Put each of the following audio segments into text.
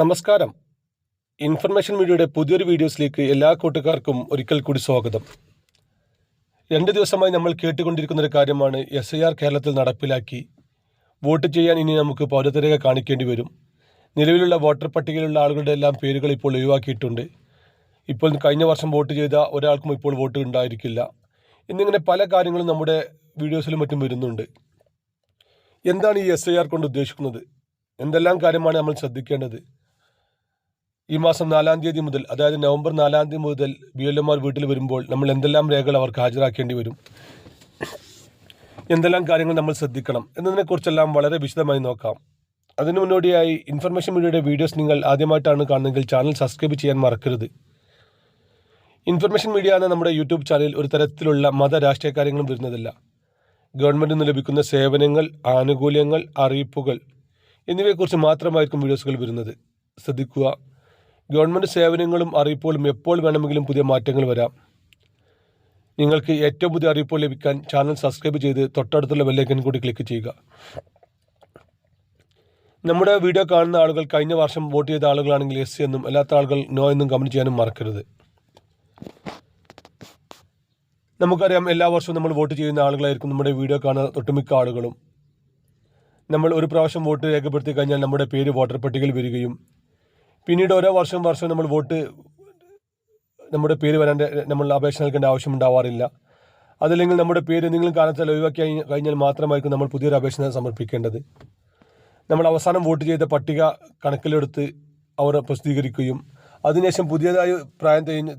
നമസ്കാരം. ഇൻഫർമേഷൻ മീഡിയയുടെ പുതിയൊരു വീഡിയോസിലേക്ക് എല്ലാ കൂട്ടുകാർക്കും ഒരിക്കൽ കൂടി സ്വാഗതം. രണ്ട് ദിവസമായി നമ്മൾ കേട്ടുകൊണ്ടിരിക്കുന്ന ഒരു കാര്യമാണ് എസ് ഐ ആർ കേരളത്തിൽ നടപ്പിലാക്കി വോട്ട് ചെയ്യാൻ ഇനി നമുക്ക് പൗരത്വരേഖ കാണിക്കേണ്ടി വരും. നിലവിലുള്ള വോട്ടർ പട്ടികയിലുള്ള ആളുകളുടെ എല്ലാം പേരുകൾ ഇപ്പോൾ ഒഴിവാക്കിയിട്ടുണ്ട്. ഇപ്പോൾ കഴിഞ്ഞ വർഷം വോട്ട് ചെയ്ത ഒരാൾക്കും ഇപ്പോൾ വോട്ട് ഉണ്ടായിരിക്കില്ല. എന്നിങ്ങനെ പല കാര്യങ്ങളും നമ്മുടെ വീഡിയോസിലും മറ്റും വരുന്നുണ്ട്. എന്താണ് ഈ എസ് ഐ ആർ കൊണ്ട് ഉദ്ദേശിക്കുന്നത്? എന്തെല്ലാം കാര്യമാണ് നമ്മൾ ശ്രദ്ധിക്കേണ്ടത്? ഈ മാസം നാലാം തീയതി മുതൽ അതായത് നവംബർ നാലാം തീയതി മുതൽ ബി എൽ എമാർ വീട്ടിൽ വരുമ്പോൾ നമ്മൾ എന്തെല്ലാം രേഖകൾ അവർക്ക് ഹാജരാക്കേണ്ടി വരും? എന്തെല്ലാം കാര്യങ്ങൾ നമ്മൾ ശ്രദ്ധിക്കണം? എന്നതിനെക്കുറിച്ചെല്ലാം വളരെ വിശദമായി നോക്കാം. അതിനു മുന്നോടിയായി ഇൻഫർമേഷൻ മീഡിയയുടെ വീഡിയോസ് നിങ്ങൾ ആദ്യമായിട്ടാണ് കാണുന്നതെങ്കിൽ ചാനൽ സബ്സ്ക്രൈബ് ചെയ്യാൻ മറക്കരുത്. ഇൻഫർമേഷൻ മീഡിയ എന്ന നമ്മുടെ യൂട്യൂബ് ചാനലിൽ ഒരു തരത്തിലുള്ള മത രാഷ്ട്രീയ കാര്യങ്ങളും വരുന്നതല്ല. ഗവൺമെന്റിൽ നിന്ന് ലഭിക്കുന്ന സേവനങ്ങൾ ആനുകൂല്യങ്ങൾ അറിയിപ്പുകൾ എന്നിവയെക്കുറിച്ച് മാത്രമായിരിക്കും വീഡിയോസുകൾ വരുന്നത്. ശ്രദ്ധിക്കുക. ഗവൺമെന്റ് സേവനങ്ങളും അറിയിപ്പുകളും എപ്പോൾ വേണമെങ്കിലും പുതിയ മാറ്റങ്ങൾ വരാം. നിങ്ങൾക്ക് ഏറ്റവും പുതിയ അറിയിപ്പുകൾ ലഭിക്കാൻ ചാനൽ സബ്സ്ക്രൈബ് ചെയ്ത് തൊട്ടടുത്തുള്ള ബെല്ലൈക്കൻ കൂടി ക്ലിക്ക് ചെയ്യുക. നമ്മുടെ വീഡിയോ കാണുന്ന ആളുകൾ കഴിഞ്ഞ വർഷം വോട്ട് ചെയ്ത ആളുകളാണെങ്കിൽ എസ് എന്നും അല്ലാത്ത ആളുകൾ നോ എന്നും കമന്റ് ചെയ്യാനും മറക്കരുത്. നമുക്കറിയാം എല്ലാ വർഷവും നമ്മൾ വോട്ട് ചെയ്യുന്ന ആളുകളായിരിക്കും നമ്മുടെ വീഡിയോ കാണുന്ന ഒട്ടുമിക്ക ആളുകളും. നമ്മൾ ഒരു പ്രാവശ്യം വോട്ട് രേഖപ്പെടുത്തി കഴിഞ്ഞാൽ നമ്മുടെ പേര് വോട്ടർ പട്ടികയിൽ വരികയും പിന്നീട് ഓരോ വർഷം വർഷം നമ്മൾ വോട്ട് നമ്മുടെ പേര് വരാൻ നമ്മൾ അപേക്ഷ നൽകേണ്ട ആവശ്യമുണ്ടാവാറില്ല അതല്ലെങ്കിൽ നമ്മുടെ പേര് എന്തെങ്കിലും കാരണത്താൽ ഒഴിവാക്കി കഴിഞ്ഞാൽ മാത്രമായിരിക്കും നമ്മൾ പുതിയൊരു അപേക്ഷ സമർപ്പിക്കേണ്ടത്. നമ്മൾ അവസാനം വോട്ട് ചെയ്ത പട്ടിക കണക്കിലെടുത്ത് അവർ പ്രസിദ്ധീകരിക്കുകയും അതിനുശേഷം പുതിയതായി പ്രായം തെളിഞ്ഞ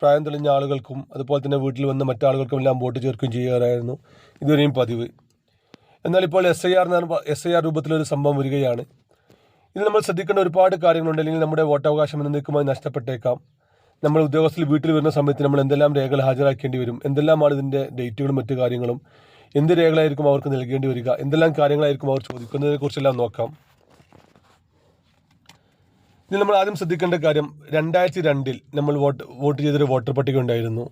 പ്രായം തെളിഞ്ഞ ആളുകൾക്കും അതുപോലെ തന്നെ വീട്ടിൽ വന്ന മറ്റാളുകൾക്കും എല്ലാം വോട്ട് ചേർക്കുകയും ചെയ്യാറായിരുന്നു ഇതുവരെയും പതിവ്. എന്നാൽ ഇപ്പോൾ എസ് ഐ ആർ എന്ന് എസ് ഐ ആർ രൂപത്തിലൊരു സംഭവം വരികയാണ്. ഇതിൽ നമ്മൾ ശ്രദ്ധിക്കേണ്ട ഒരുപാട് കാര്യങ്ങളുണ്ട്. അല്ലെങ്കിൽ നമ്മുടെ വോട്ടവകാശം എന്നേക്കുമായി നഷ്ടപ്പെട്ടേക്കാം. നമ്മൾ ഉദ്യോഗസ്ഥർ വീട്ടിൽ വരുന്ന സമയത്ത് നമ്മൾ എന്തെല്ലാം രേഖകൾ ഹാജരാക്കേണ്ടി വരും? എന്തെല്ലാമാണ് ഇതിന്റെ ഡേറ്റുകളും മറ്റു കാര്യങ്ങളും? എന്ത് രേഖകളായിരിക്കും അവർക്ക് നൽകേണ്ടി വരിക? എന്തെല്ലാം കാര്യങ്ങളായിരിക്കും അവർ ചോദിക്കുന്നതിനെ കുറിച്ചെല്ലാം നോക്കാം. ഇനി നമ്മൾ ആദ്യം ശ്രദ്ധിക്കേണ്ട കാര്യം രണ്ടായിരത്തി രണ്ടിൽ നമ്മൾ വോട്ട് വോട്ട് ചെയ്തൊരു വോട്ടർ പട്ടിക ഉണ്ടായിരുന്നു.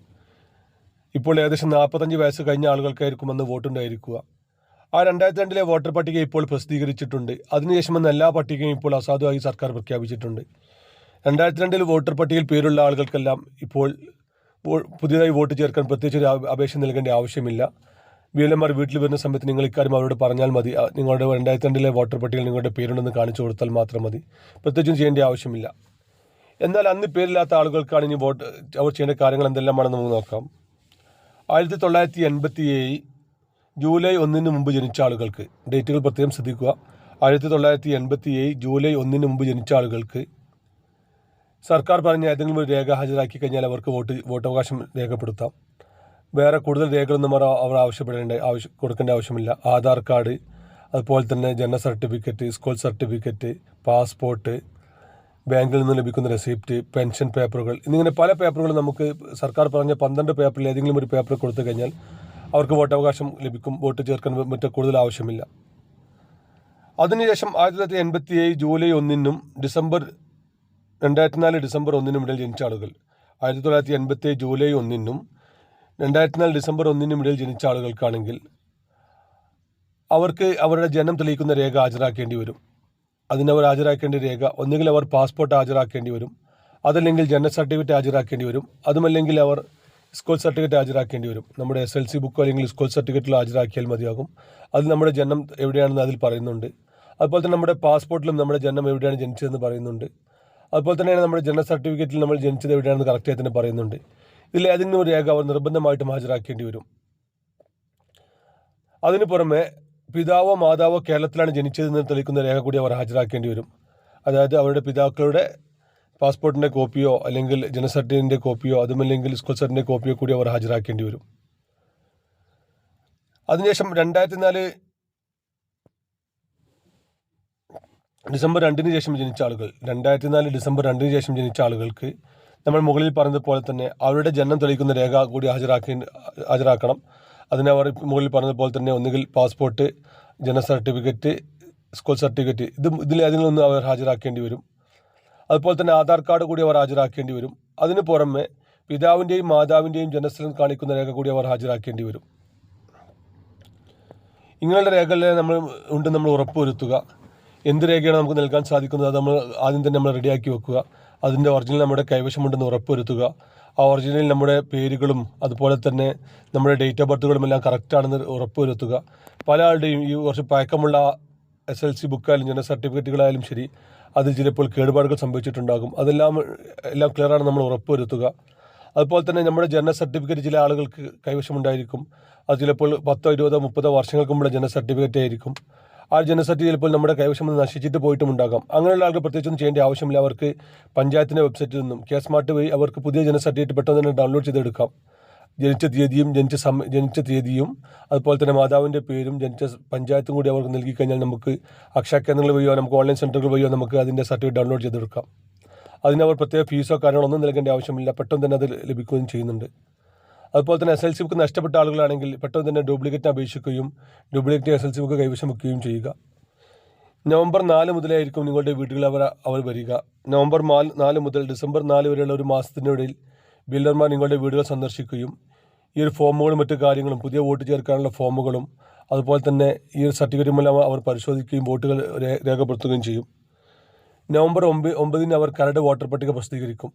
ഇപ്പോൾ ഏകദേശം നാൽപ്പത്തഞ്ച് വയസ്സ് കഴിഞ്ഞ ആളുകൾക്കായിരിക്കും അന്ന് വോട്ടുണ്ടായിരിക്കുക ആ രണ്ടായിരത്തി രണ്ടിലെ വോട്ടർ പട്ടിക ഇപ്പോൾ പ്രസിദ്ധീകരിച്ചിട്ടുണ്ട്. അതിനുശേഷം വന്ന എല്ലാ പട്ടികയും ഇപ്പോൾ അസാധുവായി സർക്കാർ പ്രഖ്യാപിച്ചിട്ടുണ്ട്. രണ്ടായിരത്തി രണ്ടിൽ വോട്ടർ പട്ടികയിൽ പേരുള്ള ആളുകൾക്കെല്ലാം ഇപ്പോൾ പുതിയതായി വോട്ട് ചേർക്കാൻ പ്രത്യേകിച്ച് ഒരു അപേക്ഷ നൽകേണ്ട ആവശ്യമില്ല. ബി എൽ എമാർ വീട്ടിൽ വരുന്ന സമയത്ത് നിങ്ങൾ ഇക്കാര്യം അവരോട് പറഞ്ഞാൽ മതി. നിങ്ങളുടെ രണ്ടായിരത്തി രണ്ടിലെ വോട്ടർ പട്ടികയിൽ നിങ്ങളുടെ പേരുണ്ടെന്ന് കാണിച്ചു കൊടുത്താൽ മാത്രം മതി. പ്രത്യേകിച്ചും ചെയ്യേണ്ട ആവശ്യമില്ല. എന്നാൽ അന്ന് പേരില്ലാത്ത ആളുകൾക്കാണ് ഇനി വോട്ട് അവർ ചെയ്യേണ്ട കാര്യങ്ങൾ എന്തെല്ലാമാണെന്ന് നമുക്ക് നോക്കാം. ആയിരത്തി തൊള്ളായിരത്തി എൺപത്തി ഏഴ് ജൂലൈ ഒന്നിന് മുമ്പ് ജനിച്ച ആളുകൾക്ക് ഡേറ്റുകൾ പ്രത്യേകം ശ്രദ്ധിക്കുക. ആയിരത്തി തൊള്ളായിരത്തി എൺപത്തി ഏഴ് ജൂലൈ ഒന്നിന് മുമ്പ് ജനിച്ച ആളുകൾക്ക് സർക്കാർ പറഞ്ഞ ഏതെങ്കിലും ഒരു രേഖ ഹാജരാക്കി കഴിഞ്ഞാൽ അവർക്ക് വോട്ട് വോട്ടവകാശം രേഖപ്പെടുത്താം. വേറെ കൂടുതൽ രേഖകളൊന്നും അവർ അവർ ആവശ്യപ്പെടേണ്ട ആവശ്യം കൊടുക്കേണ്ട ആവശ്യമില്ല. ആധാർ കാർഡ് അതുപോലെ തന്നെ ജനന സർട്ടിഫിക്കറ്റ് സ്കൂൾ സർട്ടിഫിക്കറ്റ് പാസ്പോർട്ട് ബാങ്കിൽ നിന്ന് ലഭിക്കുന്ന റെസിപ്റ്റ് പെൻഷൻ പേപ്പറുകൾ എന്നിങ്ങനെ പല പേപ്പറുകളും നമുക്ക് സർക്കാർ പറഞ്ഞ പന്ത്രണ്ട് പേപ്പറിൽ ഏതെങ്കിലും ഒരു പേപ്പർ കൊടുത്തു കഴിഞ്ഞാൽ അവർക്ക് വോട്ടവകാശം ലഭിക്കും വോട്ട് ചേർക്കാൻ മറ്റു കൂടുതൽ ആവശ്യമില്ല. അതിനുശേഷം ആയിരത്തി തൊള്ളായിരത്തി എൺപത്തി ഏഴ് ജൂലൈ ഒന്നിനും ഡിസംബർ രണ്ടായിരത്തി നാല് ഡിസംബർ ഒന്നിനും ഇടയിൽ ജനിച്ച ആളുകൾ. ആയിരത്തി തൊള്ളായിരത്തി എൺപത്തി ഏഴ് ജൂലൈ ഒന്നിനും രണ്ടായിരത്തി നാല് ഡിസംബർ ഒന്നിനും ഇടയിൽ ജനിച്ച ആളുകൾക്കാണെങ്കിൽ അവർക്ക് അവരുടെ ജനം തെളിയിക്കുന്ന രേഖ ഹാജരാക്കേണ്ടി വരും. അതിനവർ ഹാജരാക്കേണ്ട രേഖ ഒന്നുകിൽ അവർ പാസ്പോർട്ട് ഹാജരാക്കേണ്ടി വരും. അതല്ലെങ്കിൽ ജനന സർട്ടിഫിക്കറ്റ് ഹാജരാക്കേണ്ടി വരും. അതുമല്ലെങ്കിൽ അവർ സ്കൂൾ സർട്ടിഫിക്കറ്റ് ഹാജരാക്കേണ്ടി വരും. നമ്മുടെ എസ് എൽ സി ബുക്കോ അല്ലെങ്കിൽ സ്കൂൾ സർട്ടിഫിക്കറ്റിൽ ഹാജരാക്കിയാൽ മതിയാകും. അത് നമ്മുടെ ജനനം എവിടെയാണെന്ന് അതിൽ പറയുന്നുണ്ട്. അതുപോലെ തന്നെ നമ്മുടെ പാസ്പോർട്ടിലും നമ്മുടെ ജനനം എവിടെയാണ് ജനിച്ചതെന്ന് പറയുന്നുണ്ട്. അതുപോലെ തന്നെയാണ് നമ്മുടെ ജനന സർട്ടിഫിക്കറ്റിൽ നമ്മൾ ജനിച്ചത് എവിടെയാണെന്ന് കറക്റ്റായി തന്നെ പറയുന്നുണ്ട്. ഇതിൽ ഏതെങ്കിലും ഒരു രേഖ അവർ നിർബന്ധമായിട്ടും ഹാജരാക്കേണ്ടി വരും. അതിന് പുറമെ പിതാവോ മാതാവോ കേരളത്തിലാണ് ജനിച്ചതെന്ന് തെളിയിക്കുന്ന രേഖ കൂടി അവർ ഹാജരാക്കേണ്ടി വരും. അതായത് അവരുടെ പിതാക്കളുടെ പാസ്പോർട്ടിന്റെ കോപ്പിയോ അല്ലെങ്കിൽ ജനസർട്ടിഫിക്കറ്റിന്റെ കോപ്പിയോ അതുമല്ലെങ്കിൽ സ്കൂൾ സർട്ടിന്റെ കോപ്പിയോ കൂടി അവർ ഹാജരാക്കേണ്ടി വരും. അതിനുശേഷം രണ്ടായിരത്തി നാല് ഡിസംബർ രണ്ടിന് ശേഷം ജനിച്ച ആളുകൾ രണ്ടായിരത്തി നാല് ഡിസംബർ രണ്ടിന് ശേഷം ജനിച്ച ആളുകൾക്ക് നമ്മൾ മുകളിൽ പറഞ്ഞതുപോലെ തന്നെ അവരുടെ ജനനം തെളിയിക്കുന്ന രേഖ കൂടി ഹാജരാക്കി ഹാജരാക്കണം. അതിനെ അവർ മുകളിൽ പറഞ്ഞതുപോലെ തന്നെ ഒന്നുകിൽ പാസ്പോർട്ട് ജനന സർട്ടിഫിക്കറ്റ് സ്കൂൾ സർട്ടിഫിക്കറ്റ് ഇത് ഇതിൽ ഏതെങ്കിലും അവർ ഹാജരാക്കേണ്ടി വരും. അതുപോലെ തന്നെ ആധാർ കാർഡ് കൂടി അവർ ഹാജരാക്കേണ്ടി വരും. അതിനു പുറമെ പിതാവിന്റെയും മാതാവിന്റെയും ജനസ്ഥലം കാണിക്കുന്ന രേഖ കൂടി അവർ ഹാജരാക്കേണ്ടി വരും. ഇങ്ങനെയുള്ള രേഖകളെ നമ്മൾ ഉണ്ട് നമ്മൾ ഉറപ്പുവരുത്തുക. എന്ത് രേഖയാണ് നമുക്ക് നൽകാൻ സാധിക്കുന്നത് അത് നമ്മൾ ആദ്യം തന്നെ നമ്മൾ റെഡിയാക്കി വെക്കുക. അതിന്റെ ഒറിജിനൽ നമ്മുടെ കൈവശമുണ്ടെന്ന് ഉറപ്പുവരുത്തുക. ആ ഒറിജിനലിൽ നമ്മുടെ പേരുകളും അതുപോലെ തന്നെ നമ്മുടെ ഡേറ്റ് ഓഫ് ബർത്തുകളും എല്ലാം കറക്റ്റാണെന്ന് ഉറപ്പുവരുത്തുക. പല ആളുടെയും ഈ കുറച്ച് പഴക്കമുള്ള എസ് എൽ സി ബുക്കായാലും ജനന സർട്ടിഫിക്കറ്റുകളായാലും ശരി അത് ചിലപ്പോൾ കേടുപാടുകൾ സംഭവിച്ചിട്ടുണ്ടാകും. അതെല്ലാം എല്ലാം ക്ലിയർ ആണ് നമ്മൾ ഉറപ്പുവരുത്തുക അതുപോലെ തന്നെ നമ്മുടെ ജനന സർട്ടിഫിക്കറ്റ് ചില ആളുകൾക്ക് കൈവശമുണ്ടായിരിക്കും. അത് ചിലപ്പോൾ പത്തോ ഇരുപതോ മുപ്പതോ വർഷങ്ങൾക്ക് മുമ്പുള്ള ജനന സർട്ടിഫിക്കറ്റ് ആയിരിക്കും. ആ ജനന സർട്ടിഫിക്കറ്റ് ചിലപ്പോൾ നമ്മുടെ കൈവശം നശിച്ചിട്ട് പോയിട്ടുമുണ്ടാകാം അങ്ങനെയുള്ള ആൾക്ക് പ്രത്യേകിച്ചൊന്നും ചെയ്യേണ്ട ആവശ്യമില്ല. അവർക്ക് പഞ്ചായത്തിന്റെ വെബ്സൈറ്റിൽ നിന്നും കെ സ്മാർട്ട് വഴി അവർക്ക് പുതിയ ജനന സർട്ടിഫിക്കറ്റ് പെട്ടെന്ന് തന്നെ ഡൗൺലോഡ് ചെയ്തെടുക്കാം. ജനിച്ച തീയതിയും ജനിച്ച സമ ജനിച്ച തീയതിയും അതുപോലെ തന്നെ മാതാവിന്റെ പേരും ജനിച്ച പഞ്ചായത്തും കൂടി അവർക്ക് നൽകി കഴിഞ്ഞാൽ നമുക്ക് അക്ഷയ കേന്ദ്രങ്ങൾ വഴിയോ നമുക്ക് ഓൺലൈൻ സെന്ററുകൾ വഴിയോ നമുക്ക് അതിന്റെ സർട്ടിഫിക്കറ്റ് ഡൗൺലോഡ് ചെയ്തെടുക്കാം. അവർ പ്രത്യേക ഫീസോ കാര്യങ്ങളൊന്നും നൽകേണ്ട ആവശ്യമില്ല. പെട്ടെന്ന് തന്നെ അത് ലഭിക്കുകയും ചെയ്യുന്നുണ്ട്. അതുപോലെ തന്നെ എസ് എൽ സി ബുക്ക് നഷ്ടപ്പെട്ട ആളുകളാണെങ്കിൽ പെട്ടെന്ന് തന്നെ duplicate അപേക്ഷിക്കുകയും duplicate S L C book കൈവശം വെക്കുകയും ചെയ്യുക. നവംബർ നാല് മുതലായിരിക്കും നിങ്ങളുടെ വീടുകളിൽ അവർ അവർ വരിക. നവംബർ നാല് മുതൽ ഡിസംബർ നാല് വരെയുള്ള ഒരു മാസത്തിനിടയിൽ ബിൽഡർമാർ നിങ്ങളുടെ വീടുകൾ സന്ദർശിക്കുകയും ഈ ഒരു ഫോമുകളും മറ്റു കാര്യങ്ങളും പുതിയ വോട്ട് ചേർക്കാനുള്ള ഫോമുകളും അതുപോലെ തന്നെ ഈ ഒരു സർട്ടിഫിക്കറ്റുമെല്ലാം അവർ പരിശോധിക്കുകയും വോട്ടുകൾ രേഖപ്പെടുത്തുകയും ചെയ്യും. നവംബർ ഒമ്പത് ഒമ്പതിന് അവർ കരട് വോട്ടർ പട്ടിക പ്രസിദ്ധീകരിക്കും.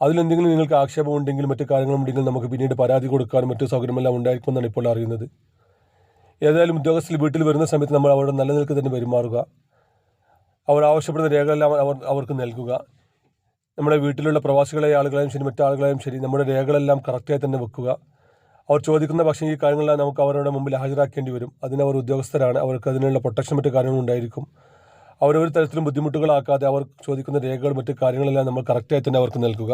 അതിലെന്തെങ്കിലും നിങ്ങൾക്ക് ആക്ഷേപമുണ്ടെങ്കിൽ മറ്റു കാര്യങ്ങളുണ്ടെങ്കിൽ നമുക്ക് പിന്നീട് പരാതി കൊടുക്കാനും മറ്റു സൗകര്യമെല്ലാം ഉണ്ടായിരിക്കുമെന്നാണ് ഇപ്പോൾ അറിയുന്നത്. ഏതായാലും ഉദ്യോഗസ്ഥർ വീട്ടിൽ വരുന്ന സമയത്ത് നമ്മൾ അവരുടെ നല്ല നിലയ്ക്ക് തന്നെ പെരുമാറുക. അവർ ആവശ്യപ്പെടുന്ന രേഖകളെല്ലാം അവർ അവർക്ക് നൽകുക. നമ്മുടെ വീട്ടിലുള്ള പ്രവാസികളായ ആളുകളെയും ശരി മറ്റാളുകളെയും ശരി നമ്മുടെ രേഖകളെല്ലാം കറക്റ്റായി തന്നെ വെക്കുക. അവർ ചോദിക്കുന്ന പക്ഷേ ഈ കാര്യങ്ങളെല്ലാം നമുക്ക് അവരുടെ മുമ്പിൽ ഹാജരാക്കേണ്ടി വരും. അതിന് അവർ ഉദ്യോഗസ്ഥരാണ്. അവർക്ക് അതിനുള്ള പ്രൊട്ടക്ഷൻ മറ്റു കാര്യങ്ങളും ഉണ്ടായിരിക്കും. അവരൊരു തരത്തിലും ബുദ്ധിമുട്ടുകളാക്കാതെ അവർ ചോദിക്കുന്ന രേഖകൾ മറ്റു കാര്യങ്ങളെല്ലാം നമ്മൾ കറക്റ്റായി തന്നെ അവർക്ക് നൽകുക.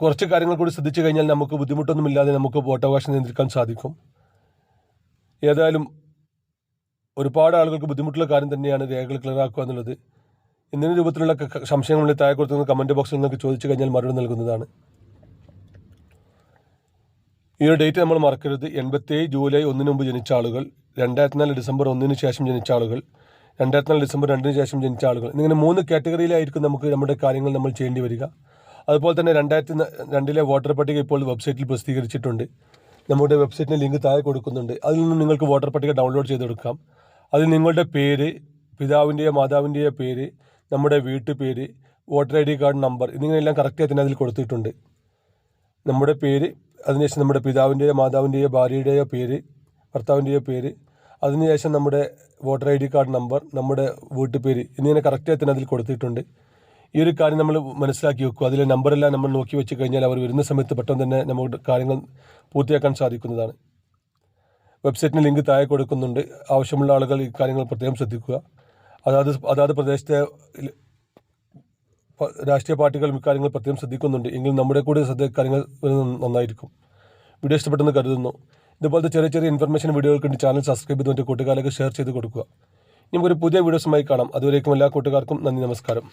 കുറച്ച് കാര്യങ്ങൾ കൂടി ശ്രദ്ധിച്ചു കഴിഞ്ഞാൽ നമുക്ക് ബുദ്ധിമുട്ടൊന്നുമില്ലാതെ നമുക്ക് വോട്ടവകാശം നിയന്ത്രിക്കാൻ സാധിക്കും. ഏതായാലും ഒരുപാട് ആളുകൾക്ക് ബുദ്ധിമുട്ടുള്ള കാര്യം തന്നെയാണ് രേഖകൾ ക്ലിയറാക്കുക എന്നുള്ളത്. എന്തെങ്കിലും രൂപത്തിലുള്ള സംശയങ്ങളിൽ താഴെ കൊടുത്തുന്ന കമന്റ് ബോക്സിൽ നിങ്ങൾക്ക് ചോദിച്ചു കഴിഞ്ഞാൽ മറുപടി നൽകുന്നതാണ്. ഈ ഡേറ്റ് നമ്മൾ മറക്കരുത്. എൺപത്തേഴ് ജൂലൈ ഒന്നിന് മുമ്പ് ജനിച്ച ആളുകൾ രണ്ടായിരത്തി നാല് ഡിസംബർ ഒന്നിന് ശേഷം ജനിച്ച ആളുകൾ രണ്ടായിരത്തി നാല് ഡിസംബർ രണ്ടിന് ശേഷം ജനിച്ച ആളുകൾ. ഇങ്ങനെ മൂന്ന് കാറ്റഗറിയിലായിരിക്കും നമുക്ക് നമ്മുടെ കാര്യങ്ങൾ നമ്മൾ ചെയ്യേണ്ടി വരിക. അതുപോലെ തന്നെ രണ്ടായിരത്തി രണ്ടിലെ വോട്ടർ പട്ടിക ഇപ്പോൾ വെബ്സൈറ്റിൽ പ്രസിദ്ധീകരിച്ചിട്ടുണ്ട്. നമ്മുടെ വെബ്സൈറ്റിന് ലിങ്ക് താഴെ കൊടുക്കുന്നുണ്ട്. അതിൽ നിന്ന് നിങ്ങൾക്ക് വോട്ടർ പട്ടിക ഡൗൺലോഡ് ചെയ്തെടുക്കാം അതിൽ നിങ്ങളുടെ പേര് പിതാവിന്റെയോ മാതാവിന്റെയോ പേര് നമ്മുടെ വീട്ടുപേര് voter I D card number എന്നിങ്ങനെയെല്ലാം കറക്റ്റായി തന്നെ അതിൽ കൊടുത്തിട്ടുണ്ട്. നമ്മുടെ പേര് അതിനുശേഷം നമ്മുടെ പിതാവിന്റെയോ മാതാവിന്റെയോ ഭാര്യയുടെയോ പേര് ഭർത്താവിന്റെയോ പേര് അതിനുശേഷം നമ്മുടെ voter I D card number നമ്മുടെ വീട്ടുപേര് എന്നിങ്ങനെ കറക്റ്റായി തന്നെ അതിൽ കൊടുത്തിട്ടുണ്ട്. ഈ ഒരു കാര്യം നമ്മൾ മനസ്സിലാക്കി വെക്കുക. അതിലെ നമ്പറെല്ലാം നമ്മൾ നോക്കി വെച്ച് കഴിഞ്ഞാൽ അവർ വരുന്ന സമയത്ത് പെട്ടെന്ന് തന്നെ നമുക്ക് കാര്യങ്ങൾ പൂർത്തിയാക്കാൻ സാധിക്കുന്നതാണ്. വെബ്സൈറ്റിന് ലിങ്ക് താഴെ കൊടുക്കുന്നുണ്ട്. ആവശ്യമുള്ള ആളുകൾ ഈ കാര്യങ്ങൾ പ്രത്യേകം ശ്രദ്ധിക്കുക. അതാത് അതാത് പ്രദേശത്തെ രാഷ്ട്രീയ പാർട്ടികൾ ഇക്കാര്യങ്ങൾ പ്രത്യേകം ശ്രദ്ധിക്കുന്നുണ്ട്. എങ്കിൽ നമ്മുടെ കൂടെ ശ്രദ്ധ കാര്യങ്ങൾ നന്നായിരിക്കും. വീഡിയോ ഇഷ്ടപ്പെട്ടെന്ന് കരുതുന്നു. ഇതുപോലത്തെ ചെറിയ ചെറിയ ഇൻഫർമേഷൻ വീഡിയോകൾക്ക് വേണ്ടി ചാനൽ സബ്സ്ക്രൈബ് ചെയ്ത് മറ്റു കൂട്ടുകാരൊക്കെ ഷെയർ ചെയ്ത് കൊടുക്കുക. നമുക്കൊരു പുതിയ വീഡിയോസുമായി കാണാം. അതുവരേക്കും എല്ലാ കൂട്ടുകാർക്കും നന്ദി നമസ്കാരം.